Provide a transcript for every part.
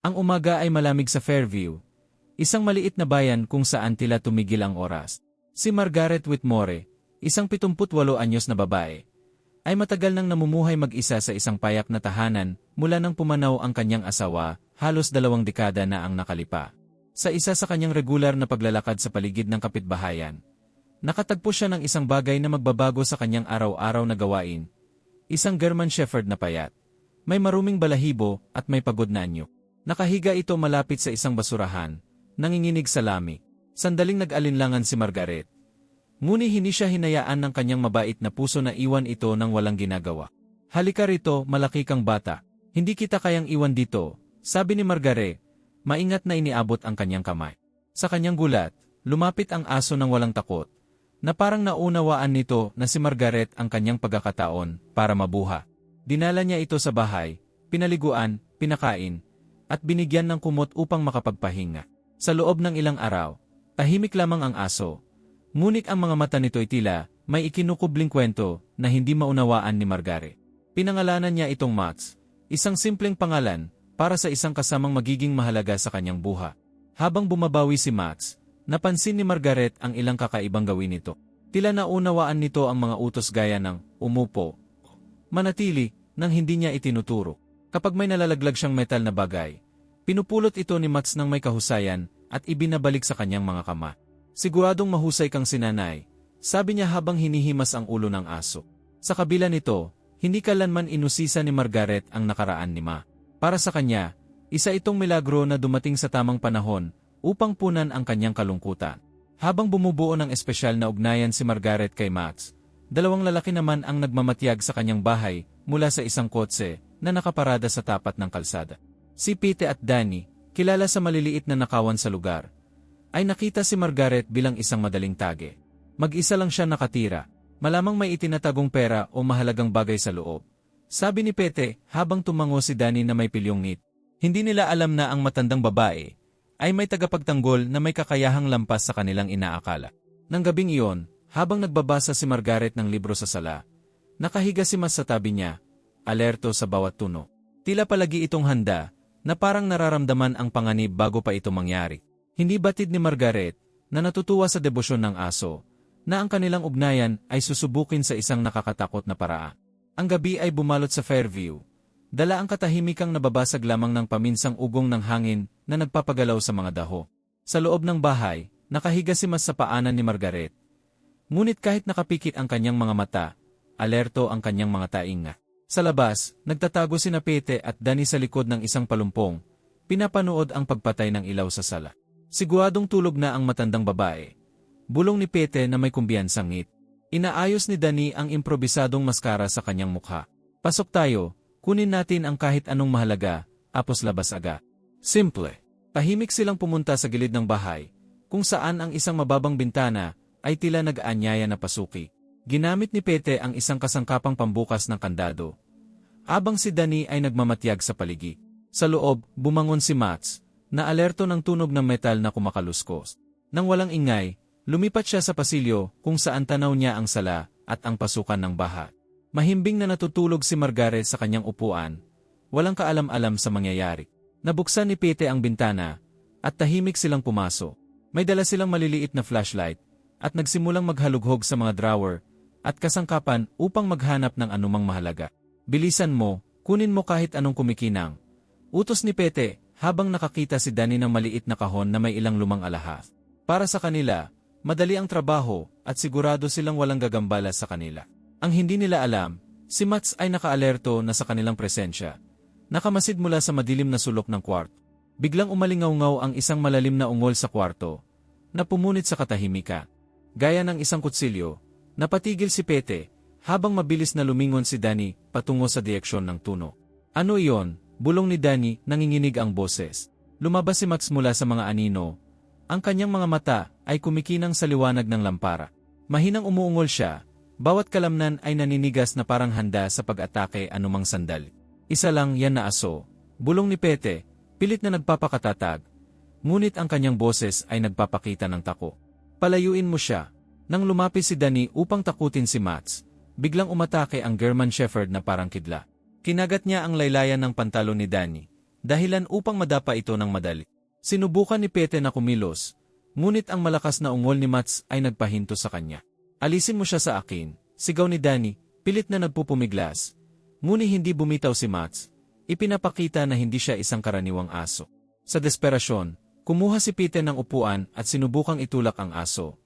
Ang umaga ay malamig sa Fairview, isang maliit na bayan kung saan tila tumigil ang oras. Si Margaret Whitmore, isang 78 anyos na babae, ay matagal nang namumuhay mag-isa sa isang payak na tahanan mula nang pumanaw ang kanyang asawa, halos dalawang dekada na ang nakalipa. Sa isa sa kanyang regular na paglalakad sa paligid ng kapitbahayan, nakatagpo siya ng isang bagay na magbabago sa kanyang araw-araw na gawain, isang German Shepherd na payat. May maruming balahibo at may pagod na anyo. Nakahiga ito malapit sa isang basurahan, nanginginig sa lami. Sandaling nag-alinlangan si Margaret. Nguni hindi siya hinayaan ng kanyang mabait na puso na iwan ito ng walang ginagawa. Halika rito, malaki kang bata. Hindi kita kayang iwan dito, sabi ni Margaret. Maingat na iniabot ang kanyang kamay. Sa kanyang gulat, lumapit ang aso ng walang takot, na parang naunawaan nito na si Margaret ang kanyang pagkakataon para mabuha. Dinala niya ito sa bahay, pinaliguan, pinakain, at binigyan ng kumot upang makapagpahinga. Sa loob ng ilang araw, tahimik lamang ang aso. Ngunit ang mga mata nito ay tila, may ikinukubling kwento na hindi maunawaan ni Margaret. Pinangalanan niya itong Max, isang simpleng pangalan, para sa isang kasamang magiging mahalaga sa kanyang buha. Habang bumabawi si Max, napansin ni Margaret ang ilang kakaibang gawin nito. Tila naunawaan nito ang mga utos gaya ng umupo, manatili, nang hindi niya itinuturo. Kapag may nalalaglag siyang metal na bagay, pinupulot ito ni Max ng may kahusayan at ibinabalik sa kanyang mga kama. Siguradong mahusay kang sinanay, sabi niya habang hinihimas ang ulo ng aso. Sa kabila nito, hindi kalanman inusisa ni Margaret ang nakaraan ni Ma. Para sa kanya, isa itong milagro na dumating sa tamang panahon upang punan ang kanyang kalungkutan. Habang bumubuo ng espesyal na ugnayan si Margaret kay Max, dalawang lalaki naman ang nagmamatyag sa kanyang bahay mula sa isang kotse na nakaparada sa tapat ng kalsada. Si Pete at Danny, kilala sa maliliit na nakawan sa lugar, ay nakita si Margaret bilang isang madaling tage. Mag-isa lang siya nakatira, malamang may itinatagong pera o mahalagang bagay sa loob. Sabi ni Pete habang tumango si Danny na may pilyong ngit. Hindi nila alam na ang matandang babae ay may tagapagtanggol na may kakayahang lampas sa kanilang inaakala. Nang gabing iyon, habang nagbabasa si Margaret ng libro sa sala, nakahiga si Mas sa tabi niya, alerto sa bawat tuno. Tila palagi itong handa, na parang nararamdaman ang panganib bago pa ito mangyari. Hindi batid ni Margaret, na natutuwa sa debosyon ng aso, na ang kanilang ugnayan ay susubukin sa isang nakakatakot na paraan. Ang gabi ay bumalot sa Fairview. Dala ang katahimikang nababasag lamang ng paminsang ugong ng hangin na nagpapagalaw sa mga daho. Sa loob ng bahay, nakahiga si Mas sa paanan ni Margaret. Ngunit kahit nakapikit ang kanyang mga mata, alerto ang kanyang mga tainga. Sa labas, nagtatago si Pete at Dani sa likod ng isang palumpong, pinapanood ang pagpatay ng ilaw sa sala. Siguadong tulog na ang matandang babae. Bulong ni Pete na may kumbiyansang ngit. Inaayos ni Dani ang improbisadong maskara sa kanyang mukha. Pasok tayo, kunin natin ang kahit anong mahalaga, apos labas aga. Simple. Tahimik silang pumunta sa gilid ng bahay, kung saan ang isang mababang bintana ay tila nag-aanyaya na pasuki. Ginamit ni Pete ang isang kasangkapang pambukas ng kandado. Abang si Dani ay nagmamatyag sa paligi. Sa loob, bumangon si Mats, na alerto ng tunog ng metal na kumakaluskos. Nang walang ingay, lumipat siya sa pasilyo kung saan tanaw niya ang sala at ang pasukan ng baha. Mahimbing na natutulog si Margaret sa kanyang upuan, walang kaalam-alam sa mangyayari. Nabuksan ni Pete ang bintana, at tahimik silang pumaso. May dala silang maliliit na flashlight, at nagsimulang maghalughog sa mga drawer at kasangkapan upang maghanap ng anumang mahalaga. Bilisan mo, kunin mo kahit anong kumikinang. Utos ni Pete, habang nakakita si Danny ng maliit na kahon na may ilang lumang alahas. Para sa kanila, madali ang trabaho at sigurado silang walang gagambala sa kanila. Ang hindi nila alam, si Mats ay nakaalerto na sa kanilang presensya. Nakamasid mula sa madilim na sulok ng kwarto. Biglang umalingaw-ngaw ang isang malalim na ungol sa kwarto, na pumunit sa katahimikan. Gaya ng isang kutsilyo, napatigil si Pete, habang mabilis na lumingon si Danny patungo sa direksyon ng tuno. Ano iyon? Bulong ni Danny, nanginginig ang boses. Lumabas si Max mula sa mga anino. Ang kanyang mga mata ay kumikinang sa liwanag ng lampara. Mahinang umuungol siya, bawat kalamnan ay naninigas na parang handa sa pag-atake anumang sandali. Isa lang yan na aso. Bulong ni Pete, pilit na nagpapakatatag. Ngunit ang kanyang boses ay nagpapakita ng tako. Palayuin mo siya. Nang lumapis si Danny upang takutin si Mats, biglang umatake ang German Shepherd na parang kidla. Kinagat niya ang laylayan ng pantalon ni Danny, dahilan upang madapa ito ng madali. Sinubukan ni Pete na kumilos, ngunit ang malakas na ungol ni Mats ay nagpahinto sa kanya. Alisin mo siya sa akin, sigaw ni Danny, pilit na nagpupumiglas. Ngunit hindi bumitaw si Mats, ipinapakita na hindi siya isang karaniwang aso. Sa desperasyon, kumuha si Pete ng upuan at sinubukang itulak ang aso.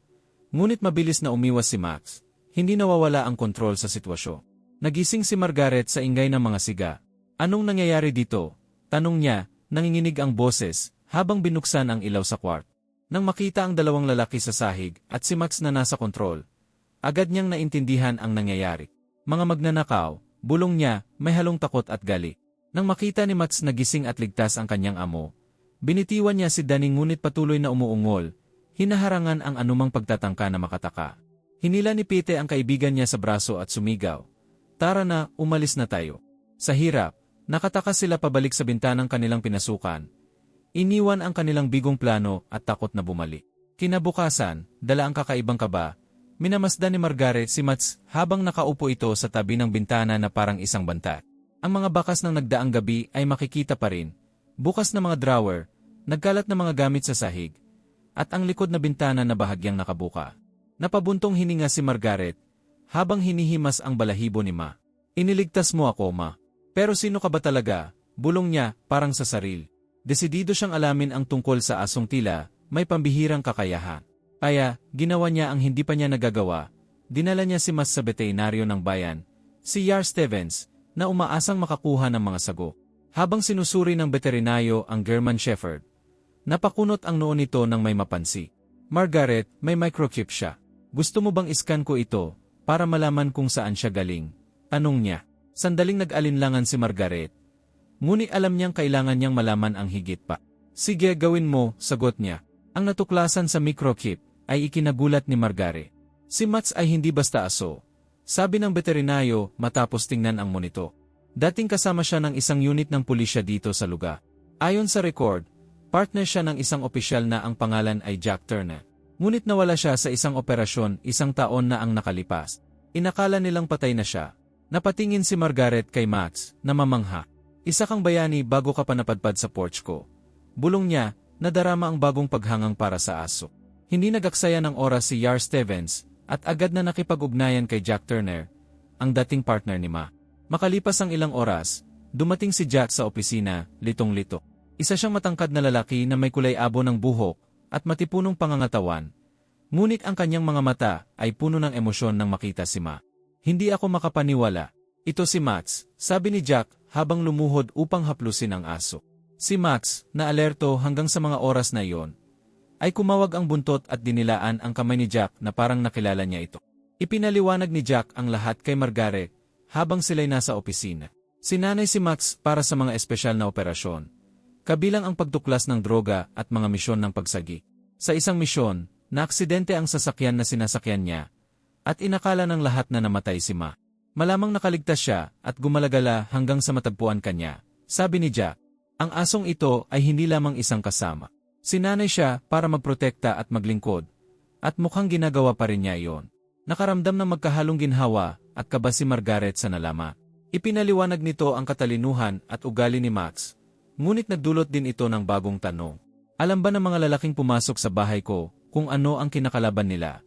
Ngunit mabilis na umiwas si Max, hindi nawawala ang kontrol sa sitwasyon. Nagising si Margaret sa ingay ng mga siga. Anong nangyayari dito? Tanong niya, nanginginig ang boses, habang binuksan ang ilaw sa kwart. Nang makita ang dalawang lalaki sa sahig at si Max na nasa kontrol, agad niyang naintindihan ang nangyayari. Mga magnanakaw, bulong niya, may halong takot at gali. Nang makita ni Max na gising at ligtas ang kanyang amo, binitiwan niya si Danny ngunit patuloy na umuungol, hinaharangan ang anumang pagtatangka na makataka. Hinila ni Pete ang kaibigan niya sa braso at sumigaw. Tara na, umalis na tayo. Sa hirap, nakataka sila pabalik sa bintanang kanilang pinasukan. Iniwan ang kanilang bigong plano at takot na bumalik. Kinabukasan, dala ang kakaibang kaba, minamasdan ni Margaret si Mats habang nakaupo ito sa tabi ng bintana na parang isang banta. Ang mga bakas ng nagdaang gabi ay makikita pa rin. Bukas na mga drawer, nagkalat na mga gamit sa sahig, at ang likod na bintana na bahagyang nakabuka. Napabuntong hininga si Margaret, habang hinihimas ang balahibo ni Ma. Iniligtas mo ako, Ma. Pero sino ka ba talaga? Bulong niya, parang sa saril. Desidido siyang alamin ang tungkol sa asong tila, may pambihirang kakayahan. Kaya, ginawa niya ang hindi pa niya nagagawa. Dinala niya si Mas sa veterinaryo ng bayan, si Yar Stevens, na umaasang makakuha ng mga sago. Habang sinusuri ng veterinaryo ang German Shepherd, napakunot ang noo nito ng may mapansi. Margaret, may microchip siya. Gusto mo bang iskan ko ito, para malaman kung saan siya galing? Tanong niya. Sandaling nag-alinlangan si Margaret. Ngunit alam niyang kailangan niyang malaman ang higit pa. Sige, gawin mo, sagot niya. Ang natuklasan sa microchip ay ikinagulat ni Margaret. Si Mats ay hindi basta aso. Sabi ng veterinaryo matapos tingnan ang monito. Dating kasama siya ng isang unit ng pulisya dito sa lugar. Ayon sa record, partner siya ng isang opisyal na ang pangalan ay Jack Turner. Ngunit nawala siya sa isang operasyon isang taon na ang nakalipas. Inakala nilang patay na siya. Napatingin si Margaret kay Max, na mamangha. Isa kang bayani bago ka pa napadpad sa porch ko. Bulong niya, nadarama ang bagong paghangang para sa aso. Hindi nagaksaya ng oras si Yar Stevens, at agad na nakipag-ugnayan kay Jack Turner, ang dating partner ni Ma. Makalipas ang ilang oras, dumating si Jack sa opisina, litong-lito. Isa siyang matangkad na lalaki na may kulay abo ng buhok, at matipunong pangangatawan. Ngunit ang kanyang mga mata ay puno ng emosyon nang makita si Ma. Hindi ako makapaniwala. Ito si Max, sabi ni Jack habang lumuhod upang haplusin ang aso. Si Max, na alerto hanggang sa mga oras na iyon, ay kumawag ang buntot at dinilaan ang kamay ni Jack na parang nakilala niya ito. Ipinaliwanag ni Jack ang lahat kay Margaret habang sila'y nasa opisina. Sinanay si Max para sa mga espesyal na operasyon, kabilang ang pagtuklas ng droga at mga misyon ng pagsagi. Sa isang misyon, naaksidente ang sasakyan na sinasakyan niya, at inakala ng lahat na namatay si Ma. Malamang nakaligtas siya at gumalagala hanggang sa matagpuan kanya. Sabi ni Jack, ang asong ito ay hindi lamang isang kasama. Sinanay siya para magprotekta at maglingkod, at mukhang ginagawa pa rin niya iyon. Nakaramdam ng magkahalong ginhawa at kaba si Margaret sa nalama. Ipinaliwanag nito ang katalinuhan at ugali ni Max Ngunit nagdulot din ito ng bagong tanong. Alam ba ng mga lalaking pumasok sa bahay ko kung ano ang kinakalaban nila?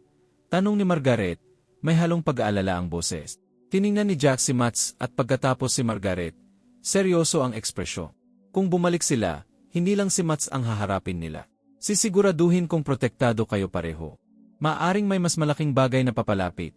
Tanong ni Margaret, may halong pag-aalala ang boses. Tiningnan ni Jack si Mats at pagkatapos si Margaret, seryoso ang ekspresyon. Kung bumalik sila, hindi lang si Mats ang haharapin nila. Sisiguraduhin kung protektado kayo pareho. Maaring may mas malaking bagay na papalapit.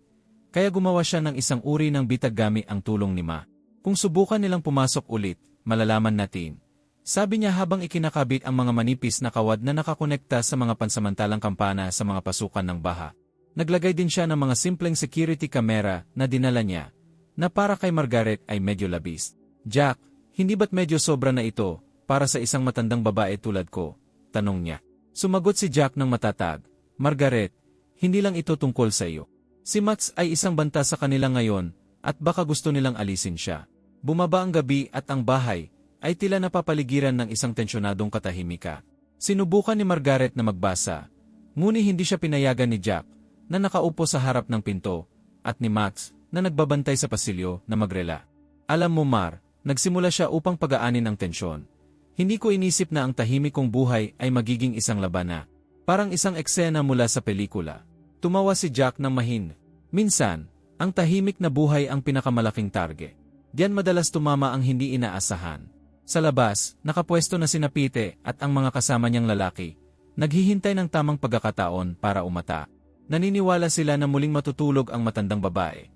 Kaya gumawa siya ng isang uri ng bitag gamit ang tulong ni Ma. Kung subukan nilang pumasok ulit, malalaman natin sabi niya habang ikinakabit ang mga manipis na kawad na nakakonekta sa mga pansamantalang kampana sa mga pasukan ng baha. Naglagay din siya ng mga simpleng security camera na dinala niya, na para kay Margaret ay medyo labis. Jack, hindi ba't medyo sobra na ito, para sa isang matandang babae tulad ko? Tanong niya. Sumagot si Jack ng matatag, Margaret, hindi lang ito tungkol sa iyo. Si Max ay isang banta sa kanila ngayon, at baka gusto nilang alisin siya. Bumaba ang gabi at ang bahay, ay tila napapaligiran ng isang tensyonadong katahimika. Sinubukan ni Margaret na magbasa, ngunit hindi siya pinayagan ni Jack na nakaupo sa harap ng pinto at ni Max na nagbabantay sa pasilyo na magrela. Alam mo Mar, nagsimula siya upang pagaanin ang tensyon. Hindi ko inisip na ang tahimik kong buhay ay magiging isang labana. Parang isang eksena mula sa pelikula. Tumawa si Jack ng mahin. Minsan, ang tahimik na buhay ang pinakamalaking target. Diyan madalas tumama ang hindi inaasahan. Sa labas, nakapwesto na sina Pite at ang mga kasama niyang lalaki. Naghihintay ng tamang pagkakataon para umata. Naniniwala sila na muling matutulog ang matandang babae.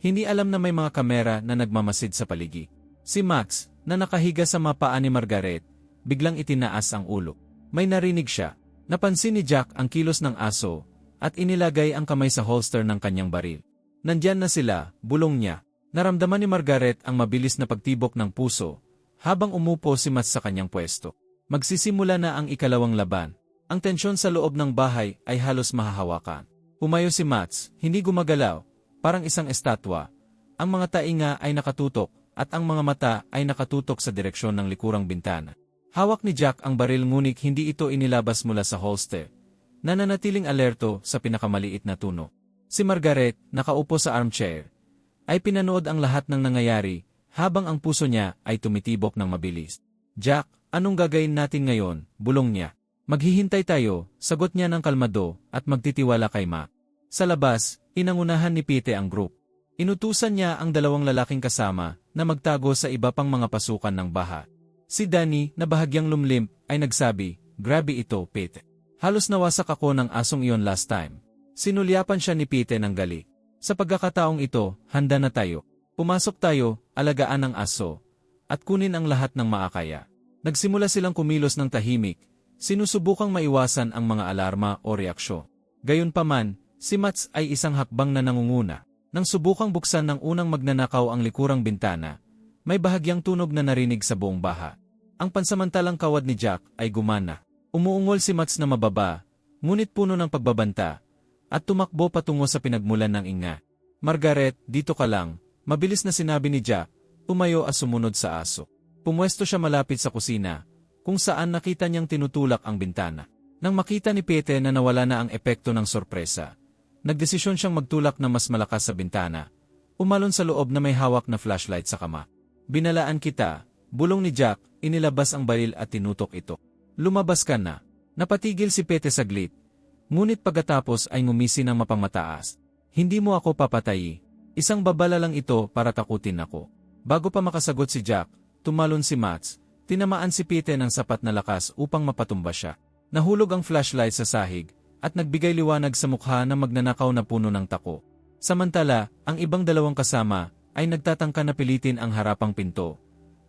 Hindi alam na may mga kamera na nagmamasid sa paligi. Si Max, na nakahiga sa mapaa ni Margaret, biglang itinaas ang ulo. May narinig siya. Napansin ni Jack ang kilos ng aso at inilagay ang kamay sa holster ng kanyang baril. Nandyan na sila, bulong niya. Naramdaman ni Margaret ang mabilis na pagtibok ng puso habang umupo si Max sa kanyang pwesto. Magsisimula na ang ikalawang laban. Ang tensyon sa loob ng bahay ay halos mahahawakan. Pumayo si Mats, hindi gumagalaw, parang isang estatwa. Ang mga tainga ay nakatutok, at ang mga mata ay nakatutok sa direksyon ng likurang bintana. Hawak ni Jack ang baril ngunit hindi ito inilabas mula sa holster. Nananatiling alerto sa pinakamaliit na tuno. Si Margaret, nakaupo sa armchair, ay pinanood ang lahat ng nangyayari habang ang puso niya ay tumitibok ng mabilis. Jack, anong gagawin natin ngayon? Bulong niya. Maghihintay tayo, sagot niya ng kalmado, at magtitiwala kay Ma. Sa labas, inangunahan ni Pete ang group. Inutusan niya ang dalawang lalaking kasama na magtago sa iba pang mga pasukan ng baha. Si Danny, na bahagyang lumlimp, ay nagsabi, Grabe ito, Pete. Halos nawasak ako ng asong iyon last time. Sinulyapan siya ni Pete ng gali. Sa pagkakataong ito, handa na tayo. Pumasok tayo, alagaan ang aso, at kunin ang lahat ng maakaya. Nagsimula silang kumilos ng tahimik, Sinusubukang maiwasan ang mga alarma o reaksyon. Gayunpaman, si Mats ay isang hakbang na nangunguna. Nang subukang buksan ng unang magnanakaw ang likurang bintana, may bahagyang tunog na narinig sa buong baha. Ang pansamantalang kawad ni Jack ay gumana. Umuungol si Mats na mababa, ngunit puno ng pagbabanta, at tumakbo patungo sa pinagmulan ng inga. Margaret, dito ka lang, mabilis na sinabi ni Jack, umayo at sumunod sa aso. Pumwesto siya malapit sa kusina, kung saan nakita niyang tinutulak ang bintana. Nang makita ni Pete na nawala na ang epekto ng sorpresa, nagdesisyon siyang magtulak na mas malakas sa bintana. Umalon sa loob na may hawak na flashlight sa kama. Binalaan kita, bulong ni Jack, inilabas ang baril at tinutok ito. Lumabas ka na. Napatigil si Pete saglit. Ngunit pagkatapos ay ngumisi ng mapamataas. Hindi mo ako papatayi. Isang babala lang ito para takutin ako. Bago pa makasagot si Jack, tumalon si Mats, Tinamaan si Pete ng sapat na lakas upang mapatumba siya. Nahulog ang flashlight sa sahig at nagbigay liwanag sa mukha ng magnanakaw na puno ng tako. Samantala, ang ibang dalawang kasama ay nagtatangka na pilitin ang harapang pinto.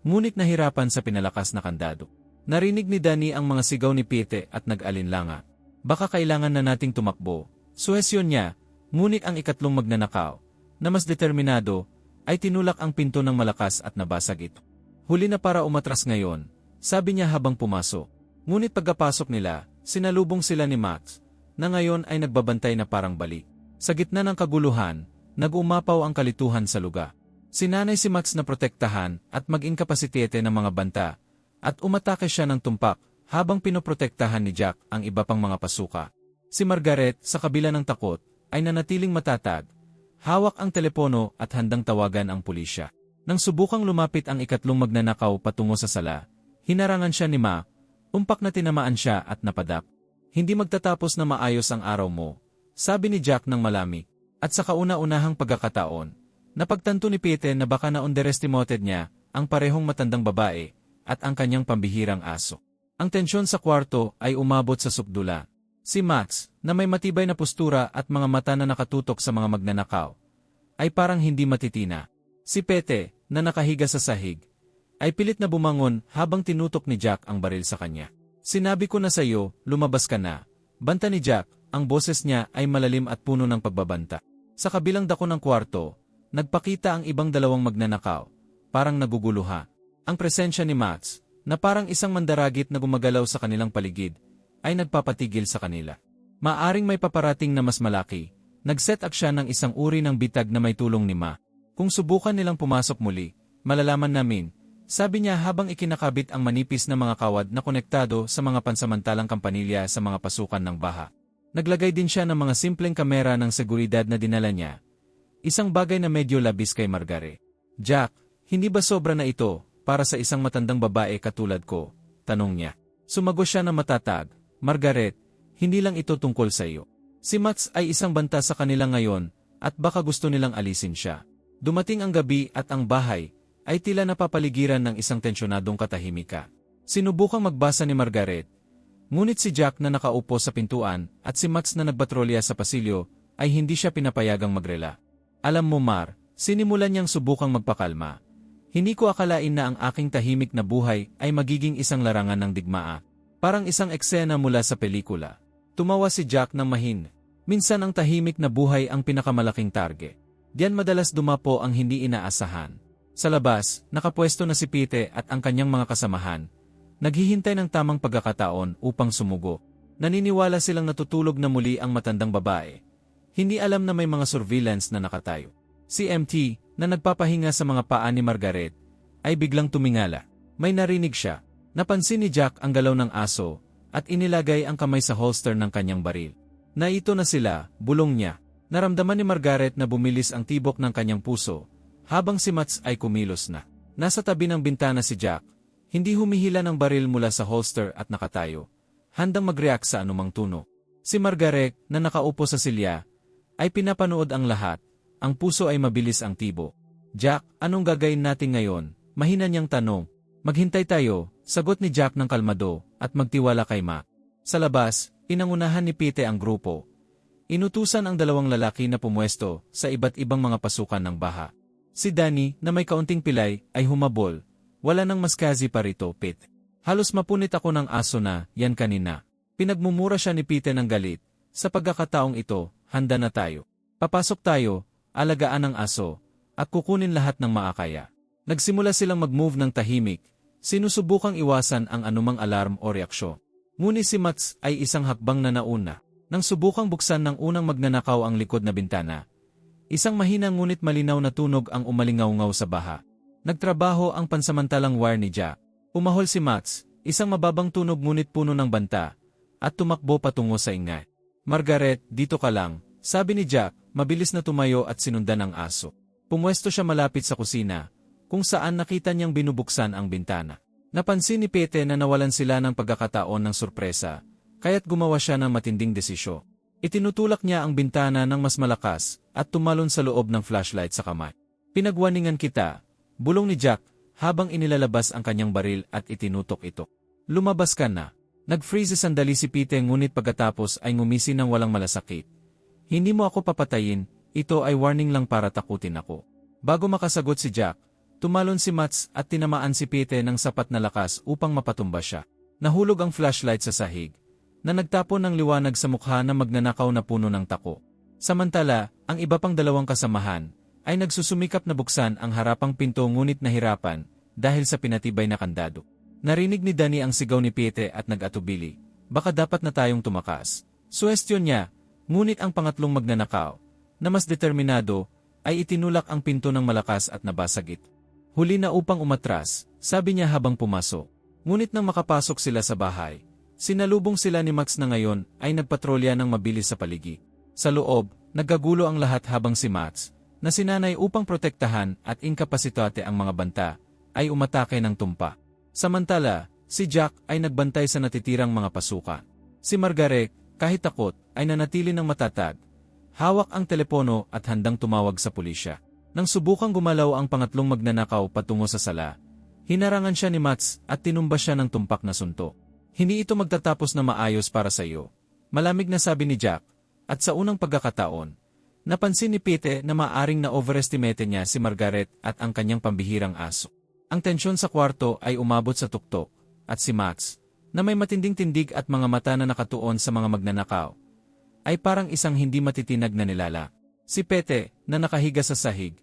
Ngunit nahirapan sa pinalakas na kandado. Narinig ni Danny ang mga sigaw ni Pete at nag-alinlanga. Baka kailangan na nating tumakbo. Suhesyon niya, ngunit ang ikatlong magnanakaw, na mas determinado, ay tinulak ang pinto ng malakas at nabasag ito. Huli na para umatras ngayon, sabi niya habang pumasok. Ngunit pagkapasok nila, sinalubong sila ni Max, na ngayon ay nagbabantay na parang balik. Sa gitna ng kaguluhan, nag-umapaw ang kalituhan sa lugar. Sinanay si Max na protektahan at maging kapasitete ng mga banta, at umatake siya ng tumpak habang pinoprotektahan ni Jack ang iba pang mga pasuka. Si Margaret, sa kabila ng takot, ay nanatiling matatag, hawak ang telepono at handang tawagan ang pulisya. Nang subukang lumapit ang ikatlong magnanakaw patungo sa sala, hinarangan siya ni Ma, umpak na tinamaan siya at napadap. Hindi magtatapos na maayos ang araw mo, sabi ni Jack ng malami. At sa kauna-unahang pagkakataon, napagtanto ni Pete na baka na-underestimated niya ang parehong matandang babae at ang kanyang pambihirang aso. Ang tensyon sa kwarto ay umabot sa sukdula. Si Max, na may matibay na postura at mga mata na nakatutok sa mga magnanakaw, ay parang hindi matitina. Si Pete, na nakahiga sa sahig, ay pilit na bumangon habang tinutok ni Jack ang baril sa kanya. Sinabi ko na sa iyo, lumabas ka na. Banta ni Jack, ang boses niya ay malalim at puno ng pagbabanta. Sa kabilang dako ng kwarto, nagpakita ang ibang dalawang magnanakaw, parang naguguluha. Ang presensya ni Max, na parang isang mandaragit na gumagalaw sa kanilang paligid, ay nagpapatigil sa kanila. Maaring may paparating na mas malaki, nag-set up siya ng isang uri ng bitag na may tulong ni Ma. Kung subukan nilang pumasok muli, malalaman namin, sabi niya habang ikinakabit ang manipis na mga kawad na konektado sa mga pansamantalang kampanilya sa mga pasukan ng baha. Naglagay din siya ng mga simpleng kamera ng seguridad na dinala niya. Isang bagay na medyo labis kay Margare. Jack, hindi ba sobra na ito para sa isang matandang babae katulad ko? Tanong niya. Sumagot siya na matatag, Margaret, hindi lang ito tungkol sa iyo. Si Mats ay isang banta sa kanila ngayon, at baka gusto nilang alisin siya. Dumating ang gabi at ang bahay, ay tila napapaligiran ng isang tensyonadong katahimika. Sinubukang magbasa ni Margaret, ngunit si Jack na nakaupo sa pintuan at si Mats na nagbatrolya sa pasilyo ay hindi siya pinapayagang magrela. Alam mo Mar, sinimulan niyang subukang magpakalma. Hindi ko akalain na ang aking tahimik na buhay ay magiging isang larangan ng digmaa. Parang isang eksena mula sa pelikula. Tumawa si Jack ng mahin. Minsan ang tahimik na buhay ang pinakamalaking target. Diyan madalas dumapo ang hindi inaasahan. Sa labas, nakapwesto na si Pete at ang kanyang mga kasamahan. Naghihintay ng tamang pagkakataon upang sumugo. Naniniwala silang natutulog na muli ang matandang babae. Hindi alam na may mga surveillance na nakatayo. Si MT, na nagpapahinga sa mga paa ni Margaret, ay biglang tumingala. May narinig siya. Napansin ni Jack ang galaw ng aso at inilagay ang kamay sa holster ng kanyang baril. Naito na sila, bulong niya. Naramdaman ni Margaret na bumilis ang tibok ng kanyang puso, habang si Mats ay kumilos na. Nasa tabi ng bintana si Jack, hindi humihila ng baril mula sa holster at nakatayo, handang mag-react sa anumang tuno. Si Margaret, na nakaupo sa silya, ay pinapanood ang lahat, ang puso ay mabilis ang tibo. Jack, anong gagawin natin ngayon? Mahina niyang tanong. Maghintay tayo, sagot ni Jack ng kalmado, at magtiwala kay Ma. Sa labas, inangunahan ni Pete ang grupo. Inutusan ang dalawang lalaki na pumwesto sa iba't ibang mga pasukan ng baha. Si Danny, na may kaunting pilay, ay humabol. Wala nang maskazi pa rito, Pete. Halos mapunit ako ng aso na, yan kanina. Pinagmumura siya ni Pete ng galit. Sa pagkakataong ito, handa na tayo. Papasok tayo, alagaan ang aso, at kukunin lahat ng maakaya. Nagsimula silang mag-move ng tahimik, sinusubukang iwasan ang anumang alarm o reaksyon. Ngunit si Mats ay isang hakbang na nauna. Nang subukang buksan ng unang magnanakaw ang likod na bintana, isang mahinang ngunit malinaw na tunog ang umalingaw-ngaw sa baha. Nagtrabaho ang pansamantalang wire ni Jack. Umahol si Mats, isang mababang tunog ngunit puno ng banta, at tumakbo patungo sa ingay. Margaret, dito ka lang, sabi ni Jack, mabilis na tumayo at sinundan ang aso. Pumwesto siya malapit sa kusina, kung saan nakita niyang binubuksan ang bintana. Napansin ni Pete na nawalan sila ng pagkakataon ng sorpresa, kaya't gumawa siya ng matinding desisyo. Itinutulak niya ang bintana ng mas malakas at tumalon sa loob ng flashlight sa kamay. Pinagwaningan kita, bulong ni Jack habang inilalabas ang kanyang baril at itinutok ito. Lumabas ka na. Nag-freeze sandali si Pete ngunit pagkatapos ay ngumisi ng walang malasakit. Hindi mo ako papatayin, ito ay warning lang para takutin ako. Bago makasagot si Jack, tumalon si Mats at tinamaan si Pete ng sapat na lakas upang mapatumba siya. Nahulog ang flashlight sa sahig, na nagtapon ng liwanag sa mukha na magnanakaw na puno ng tako. Samantala, ang iba pang dalawang kasamahan, ay nagsusumikap na buksan ang harapang pinto ngunit nahirapan dahil sa pinatibay na kandado. Narinig ni Danny ang sigaw ni Pete at nag-atubili. Baka dapat na tayong tumakas. Suwestyon niya, ngunit ang pangatlong magnanakaw, na mas determinado, ay itinulak ang pinto ng malakas at nabasag ito. Huli na upang umatras, sabi niya habang pumasok. Ngunit nang makapasok sila sa bahay, sinalubong sila ni Max na ngayon ay nagpatrolya ng mabilis sa paligi. Sa loob, nagagulo ang lahat habang si Max, na sinanay upang protektahan at inkapasitate ang mga banta, ay umatake ng tumpa. Samantala, si Jack ay nagbantay sa natitirang mga pasukan. Si Margaret, kahit takot, ay nanatili ng matatag. Hawak ang telepono at handang tumawag sa pulisya. Nang subukang gumalaw ang pangatlong magnanakaw patungo sa sala, hinarangan siya ni Mats at tinumba siya ng tumpak na sunto. Hindi ito magtatapos na maayos para sa iyo. Malamig na sabi ni Jack, at sa unang pagkakataon, napansin ni Pete na maaring na overestimate niya si Margaret at ang kanyang pambihirang aso. Ang tensyon sa kwarto ay umabot sa tuktok, at si Max, na may matinding tindig at mga mata na nakatuon sa mga magnanakaw, ay parang isang hindi matitinag na nilala. Si Pete, na nakahiga sa sahig,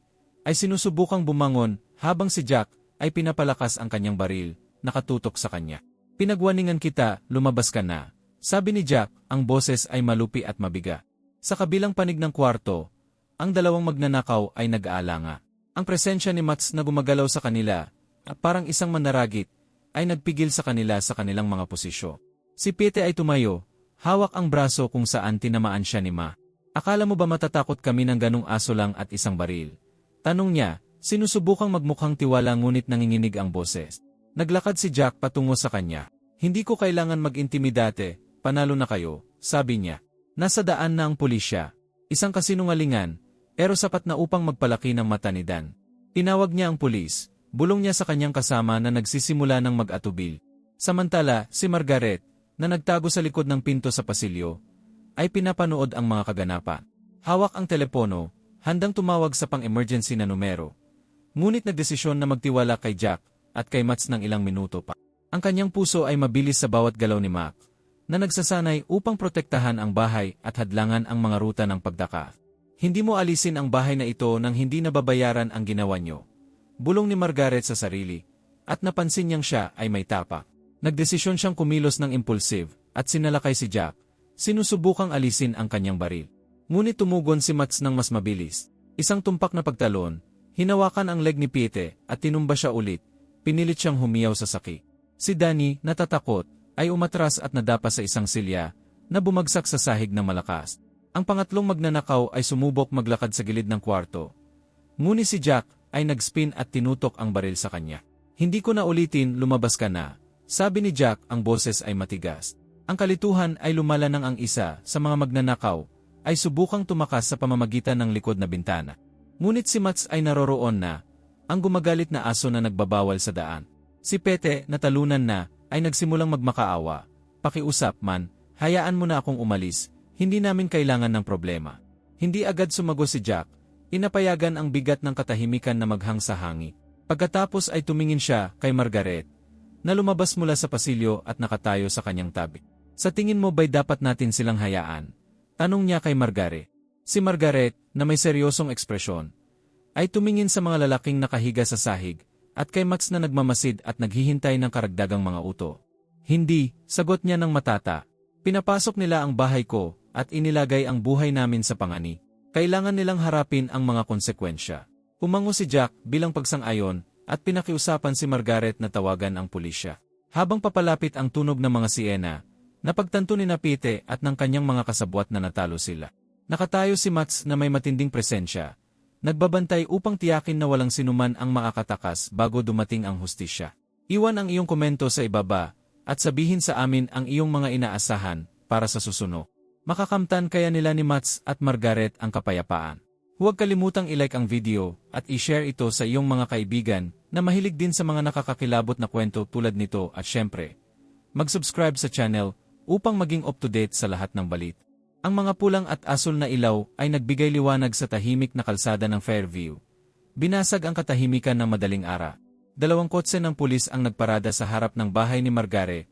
ay sinusubukang bumangon habang si Jack ay pinapalakas ang kanyang baril, nakatutok sa kanya. Pinagwaningan kita, lumabas ka na. Sabi ni Jack, ang boses ay malupi at mabiga. Sa kabilang panig ng kwarto, ang dalawang magnanakaw ay nag-aalanga. Ang presensya ni Mats na gumagalaw sa kanila at parang isang manaragit, ay nagpigil sa kanila sa kanilang mga posisyo. Si Pete ay tumayo, hawak ang braso kung saan tinamaan siya ni Ma. Akala mo ba matatakot kami ng ganong aso lang at isang baril? Tanong niya, sinusubukang magmukhang tiwala ngunit nanginginig ang boses. Naglakad si Jack patungo sa kanya. Hindi ko kailangan mag-intimidate, panalo na kayo, sabi niya. Nasa daan na ang pulisya. Isang kasinungalingan, pero sapat na upang magpalaki ng mata ni Dan. Tinawag niya ang pulis, bulong niya sa kanyang kasama na nagsisimula ng mag-atubil. Samantala, si Margaret, na nagtago sa likod ng pinto sa pasilyo, ay pinapanood ang mga kaganapan. Hawak ang telepono, handang tumawag sa pang-emergency na numero. Ngunit nagdesisyon na magtiwala kay Jack at kay Mats ng ilang minuto pa. Ang kanyang puso ay mabilis sa bawat galaw ni Mac, na nagsasanay upang protektahan ang bahay at hadlangan ang mga ruta ng pagdaka. Hindi mo alisin ang bahay na ito nang hindi nababayaran ang ginawa nyo. Bulong ni Margaret sa sarili, at napansin niyang siya ay may tapak. Nagdesisyon siyang kumilos ng impulsive, at sinalakay si Jack. Sinusubukang alisin ang kanyang baril. Ngunit tumugon si Mats ng mas mabilis. Isang tumpak na pagtalon, hinawakan ang leg ni Pete at tinumba siya ulit. Pinilit siyang humiyaw sa saki. Si Danny, natatakot, ay umatras at nadapa sa isang silya, na bumagsak sa sahig ng malakas. Ang pangatlong magnanakaw ay sumubok maglakad sa gilid ng kwarto. Ngunit si Jack ay nagspin at tinutok ang baril sa kanya. Hindi ko na ulitin, lumabas ka na. Sabi ni Jack, ang boses ay matigas. Ang kalituhan ay lumala ng ang isa sa mga magnanakaw ay subukang tumakas sa pamamagitan ng likod na bintana. Ngunit si Mats ay naroroon na, ang gumagalit na aso na nagbabawal sa daan. Si Pete, natalunan na, ay nagsimulang magmakaawa. Pakiusap man, hayaan mo na akong umalis, hindi namin kailangan ng problema. Hindi agad sumago si Jack, inapayagan ang bigat ng katahimikan na maghang sa hangi. Pagkatapos ay tumingin siya kay Margaret, na lumabas mula sa pasilyo at nakatayo sa kanyang tabi. Sa tingin mo ba'y dapat natin silang hayaan? Tanong niya kay Margaret. Si Margaret, na may seryosong ekspresyon, ay tumingin sa mga lalaking nakahiga sa sahig, at kay Max na nagmamasid at naghihintay ng karagdagang mga uto. Hindi, sagot niya ng matata. Pinapasok nila ang bahay ko, at inilagay ang buhay namin sa pangani. Kailangan nilang harapin ang mga konsekwensya. Umango si Jack bilang pagsang-ayon at pinakiusapan si Margaret na tawagan ang pulisya. Habang papalapit ang tunog ng mga siena, napagtanto ni Napite at ng kanyang mga kasabwat na natalo sila. Nakatayo si Mats na may matinding presensya. Nagbabantay upang tiyakin na walang sinuman ang makakatakas bago dumating ang hustisya. Iwan ang iyong komento sa ibaba at sabihin sa amin ang iyong mga inaasahan para sa susunod. Makakamtan kaya nila ni Mats at Margaret ang kapayapaan. Huwag kalimutang ilike ang video at i-share ito sa iyong mga kaibigan na mahilig din sa mga nakakakilabot na kwento tulad nito at syempre, mag-subscribe sa channel upang maging up-to-date sa lahat ng balit. Ang mga pulang at asul na ilaw ay nagbigay liwanag sa tahimik na kalsada ng Fairview. Binasag ang katahimikan ng madaling ara. Dalawang kotse ng pulis ang nagparada sa harap ng bahay ni Margaret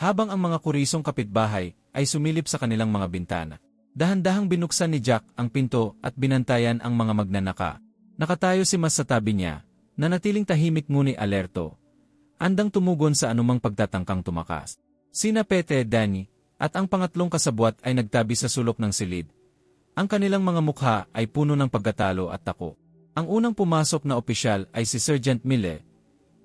habang ang mga kurisong kapitbahay ay sumilip sa kanilang mga bintana. Dahan-dahang binuksan ni Jack ang pinto at binantayan ang mga magnanaka. Nakatayo si Mas sa tabi niya, na natiling tahimik nguni alerto. Andang tumugon sa anumang pagtatangkang tumakas. Sina Pete, Danny, at ang pangatlong kasabwat ay nagtabi sa sulok ng silid. Ang kanilang mga mukha ay puno ng pagkatalo at tako. Ang unang pumasok na opisyal ay si Sergeant Mille,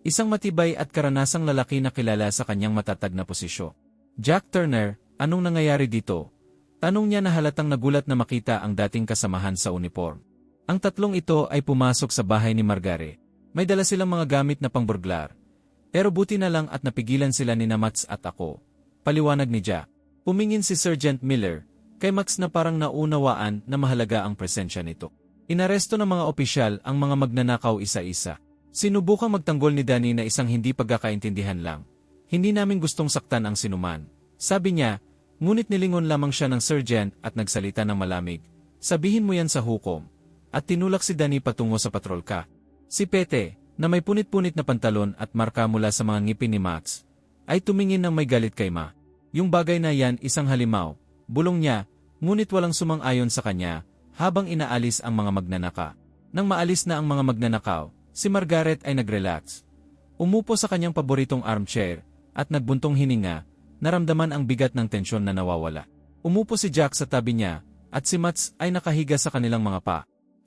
Isang matibay at karanasang lalaki na kilala sa kanyang matatag na posisyon. Jack Turner, anong nangyayari dito? Tanong niya na halatang nagulat na makita ang dating kasamahan sa uniform. Ang tatlong ito ay pumasok sa bahay ni Margare. May dala silang mga gamit na pangburglar. Pero buti na lang at napigilan sila ni Namats at ako. Paliwanag ni Jack. Pumingin si Sergeant Miller, kay Max na parang naunawaan na mahalaga ang presensya nito. Inaresto ng mga opisyal ang mga magnanakaw isa-isa. Sinubukang magtanggol ni Danny na isang hindi pagkakaintindihan lang. Hindi namin gustong saktan ang sinuman. Sabi niya, ngunit nilingon lamang siya ng sergeant at nagsalita ng malamig. Sabihin mo yan sa hukom. At tinulak si Danny patungo sa patrolka. Si Pete, na may punit-punit na pantalon at marka mula sa mga ngipin ni Max, ay tumingin ng may galit kay Ma. Yung bagay na yan isang halimaw, bulong niya, ngunit walang sumang-ayon sa kanya, habang inaalis ang mga magnanaka. Nang maalis na ang mga magnanakaw, Si Margaret ay nagrelax. Umupo sa kanyang paboritong armchair at nagbuntong hininga, naramdaman ang bigat ng tensyon na nawawala. Umupo si Jack sa tabi niya at si Mats ay nakahiga sa kanilang mga pa.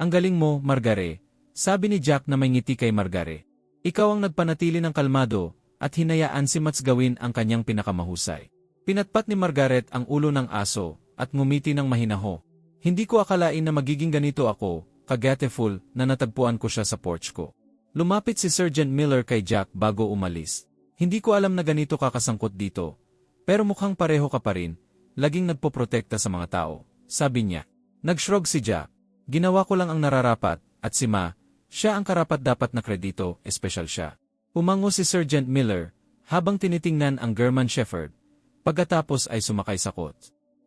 Ang galing mo, Margare, sabi ni Jack na may ngiti kay Margare. Ikaw ang nagpanatili ng kalmado at hinayaan si Mats gawin ang kanyang pinakamahusay. Pinatpat ni Margaret ang ulo ng aso at ngumiti ng mahinaho. Hindi ko akalain na magiging ganito ako, kagateful, na natagpuan ko siya sa porch ko. Lumapit si Sergeant Miller kay Jack bago umalis. Hindi ko alam na ganito kakasangkot dito. Pero mukhang pareho ka pa rin, laging nagpoprotekta sa mga tao. Sabi niya. Nagshrug si Jack. Ginawa ko lang ang nararapat, at si Ma, siya ang karapat-dapat na kredito, espesyal siya. Umango si Sergeant Miller, habang tinitingnan ang German Shepherd. Pagkatapos ay sumakay sa kot.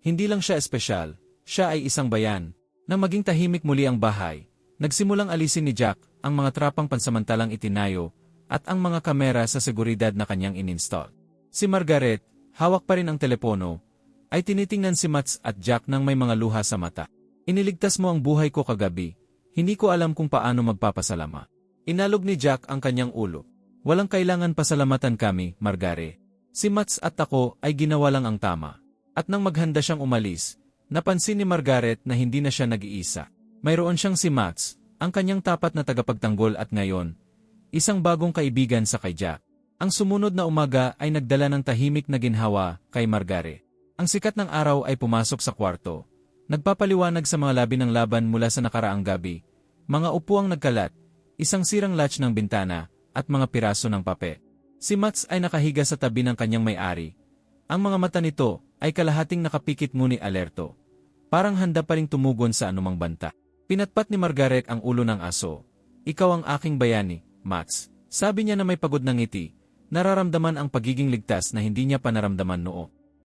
Hindi lang siya espesyal, siya ay isang bayan. Nang maging tahimik muli ang bahay, nagsimulang alisin ni Jack ang mga trapang pansamantalang itinayo at ang mga kamera sa seguridad na kanyang ininstall. Si Margaret, hawak pa rin ang telepono, ay tinitingnan si Mats at Jack nang may mga luha sa mata. Iniligtas mo ang buhay ko kagabi, hindi ko alam kung paano magpapasalama. Inalog ni Jack ang kanyang ulo. Walang kailangan pasalamatan kami, Margare. Si Mats at ako ay ginawa lang ang tama. At nang maghanda siyang umalis, napansin ni Margaret na hindi na siya nag-iisa. Mayroon siyang si Mats, ang kanyang tapat na tagapagtanggol at ngayon, isang bagong kaibigan sa kay Jack. Ang sumunod na umaga ay nagdala ng tahimik na ginhawa kay Margare. Ang sikat ng araw ay pumasok sa kwarto. Nagpapaliwanag sa mga labi ng laban mula sa nakaraang gabi. Mga upuang nagkalat, isang sirang latch ng bintana, at mga piraso ng pape. Si Mats ay nakahiga sa tabi ng kanyang may-ari. Ang mga mata nito ay kalahating nakapikit muni alerto. Parang handa pa ring tumugon sa anumang banta. Pinatpat ni Margaret ang ulo ng aso. Ikaw ang aking bayani, Mats. Sabi niya na may pagod ng ngiti. Nararamdaman ang pagiging ligtas na hindi niya pa naramdaman noo.